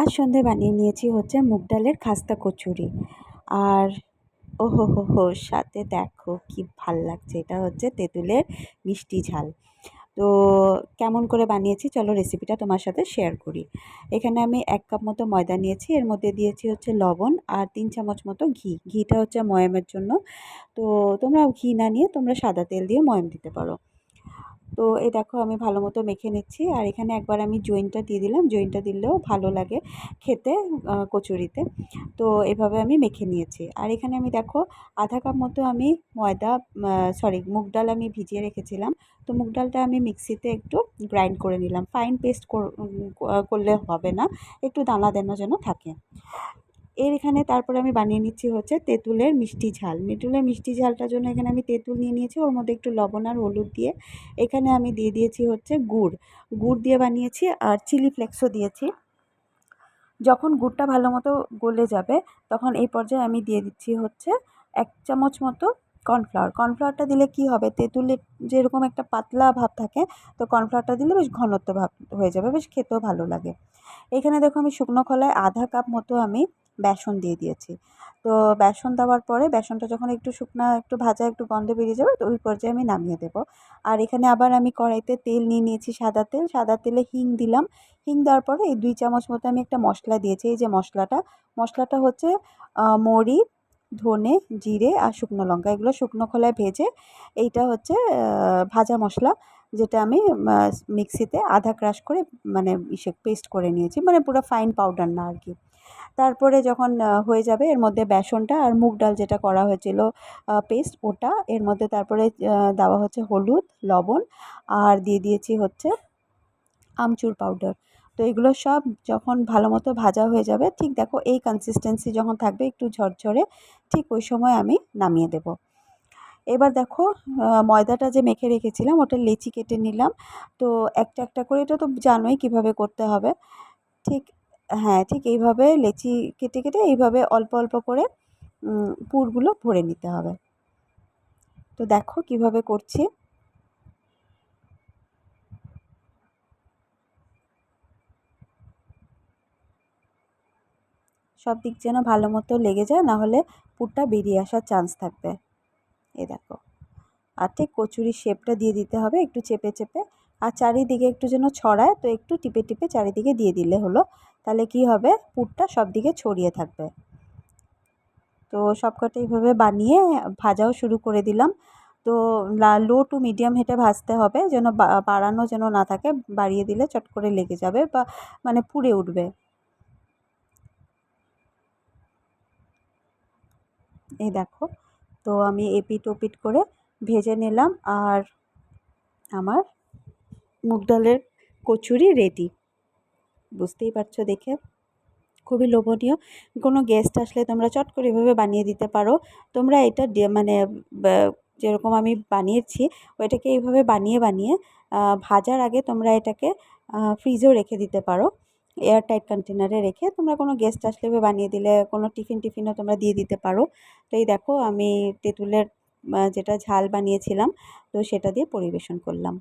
আজ সন্ধে বানিয়ে নিয়েছি হচ্ছে মুগ ডালের খাস্তা কচুরি। আর ও হো হো হো সাথে দেখো কি ভালো লাগছে, এটা হচ্ছে তেঁতুলের মিষ্টি ঝাল। তো কেমন করে বানিয়েছি চলো রেসিপিটা তোমার সাথে শেয়ার করি। এখানে আমি এক কাপ মতো ময়দা নিয়েছি, এর মধ্যে দিয়েছি হচ্ছে লবণ আর তিন চামচ মতো ঘি। ঘিটা হচ্ছে ময়ামের জন্য। তো তোমরা ঘি না নিয়ে তোমরা সাদা তেল দিয়ে ময়াম দিতে পারো। তো এই দেখো আমি ভালো মতো মেখে নিচ্ছি। আর এখানে একবার আমি জয়েনটা দিয়ে দিলাম। জয়েনটা দিলেও ভালো লাগে খেতে কচুরিতে। তো এভাবে আমি মেখে নিয়েছি। আর এখানে আমি দেখো আধা কাপ মতো আমি ময়দা সরি মুগ ডাল আমি ভিজিয়ে রেখেছিলাম। তো মুগ ডালটা আমি মিক্সিতে একটু গ্রাইন্ড করে নিলাম। ফাইন পেস্ট করলে হবে না। একটু দানা দানা যেন থাকে। এর এখানে তারপরে আমি বানিয়ে নিচ্ছি হচ্ছে তেঁতুলের মিষ্টি ঝাল। তেঁতুলের মিষ্টি ঝালটার জন্য এখানে আমি তেঁতুল নিয়ে নিয়েছি, ওর মধ্যে একটু লবণ আর হলুদ দিয়ে। এখানে আমি দিয়ে দিয়েছি হচ্ছে গুড়। গুড় দিয়ে বানিয়েছি আর চিলি ফ্লেক্সও দিয়েছি। যখন গুড়টা ভালো মতো গলে যাবে, তখন এই পর্যায়ে আমি দিয়ে দিচ্ছি হচ্ছে এক চামচ মতো কর্নফ্লাওয়ার। কর্নফ্লাওয়ারটা দিলে কি হবে? তেঁতুলের যেরকম একটা পাতলা ভাব থাকে, তো কর্নফ্লাওয়ারটা দিলে বেশ ঘনত্ব ভাব হয়ে যাবে, বেশ খেতেও ভালো লাগে। এখানে দেখো আমি শুকনো খোলায় আধা কাপ মতো আমি বেসন দিয়ে দিয়েছি। তো বেসন দেওয়ার পরে বেসনটা যখন একটু শুকনো, একটু ভাজা, একটু গন্ধ বেরিয়ে যাবে, তো ওই পর্যায়ে আমি নামিয়ে দেবো। আর এখানে আবার আমি কড়াইতে তেল নিয়ে নিয়েছি সাদা তেল। সাদা তেলে হিং দিলাম। হিং দেওয়ার পরে এই দুই চামচ মতো আমি একটা মশলা দিয়েছি, এই যে মশলাটা। মশলাটা হচ্ছে মরি ধনে, জিরে আর শুকনো লঙ্কা। এগুলো শুকনো খোলায় ভেজে এইটা হচ্ছে ভাজা মশলা, যেটা আমি মিক্সিতে আধা ক্রাশ করে মানে পেস্ট করে নিয়েছি। মানে পুরো ফাইন পাউডার না আর কি। তারপরে যখন হয়ে যাবে এর মধ্যে বেসনটা আর মুগ ডাল যেটা করা হয়েছিল পেস্ট, ওটা। এর মধ্যে তারপরে দেওয়া হচ্ছে হলুদ, লবণ আর দিয়ে দিয়েছি হচ্ছে আমচুর পাউডার তো এগুলো সব যখন ভালো মতো ভাজা হয়ে যাবে, ঠিক দেখো এই কনসিস্টেন্সি যখন থাকবে একটু ঝরঝরে, ঠিক ওই সময় আমি নামিয়ে দেব। এবার দেখো ময়দাটা যে মেখে রেখেছিলাম, ওটা লেচি কেটে নিলাম। তো একটা একটা করে এটা তো জানোই কীভাবে করতে হবে। ঠিক হ্যাঁ ঠিক এইভাবে লেচি কেটে কেটে এইভাবে অল্প অল্প করে পুরগুলো ভরে নিতে হবে। তো দেখো কীভাবে করছি। সব দিক যেন ভালো মতো লেগে যায় নাহলে পুরটা বেরিয়ে আসার চান্স থাকবে। এ দেখো। আর ঠিক কচুরির শেপটা দিয়ে দিতে হবে একটু চেপে চেপে। আর চারিদিকে একটু যেন ছড়ায়, তো একটু টিপে টিপে চারিদিকে দিয়ে দিলে হলো তাহলে কি হবে? পুরটা সব দিকে ছড়িয়ে থাকবে। তো সবকটা এইভাবে বানিয়ে ভাজাও শুরু করে দিলাম। তো লো টু মিডিয়াম হিটে ভাজতে হবে যেন বাড়ানো যেন না থাকে, বাড়িয়ে দিলে চট করে লেগে যাবে বা মানে পুড়ে উঠবে। এই দেখো, তো আমি এপিট ওপিট করে ভেজে নিলাম আর আমার মুগ ডালের কচুরি রেডি বুঝতেই পারছ দেখে। খুবই লোভনীয়। কোনো গেস্ট আসলে তোমরা চট করে এভাবে বানিয়ে দিতে পারো। তোমরা এটা মানে যেরকম আমি বানিয়েছি, ওইটাকে এইভাবে বানিয়ে বানিয়ে ভাজার আগে তোমরা এটাকে ফ্রিজেও রেখে দিতে পারো। এয়ার টাইট কন্টেনারে রেখে তোমরা কোনো গেস্ট আসলে বানিয়ে দিলে, কোনো টিফিন টিফিনও তোমরা দিয়ে দিতে পারো। তো এই দেখো, আমি তেঁতুলের যেটা ঝাল বানিয়েছিলাম, তো সেটা দিয়ে পরিবেশন করলাম।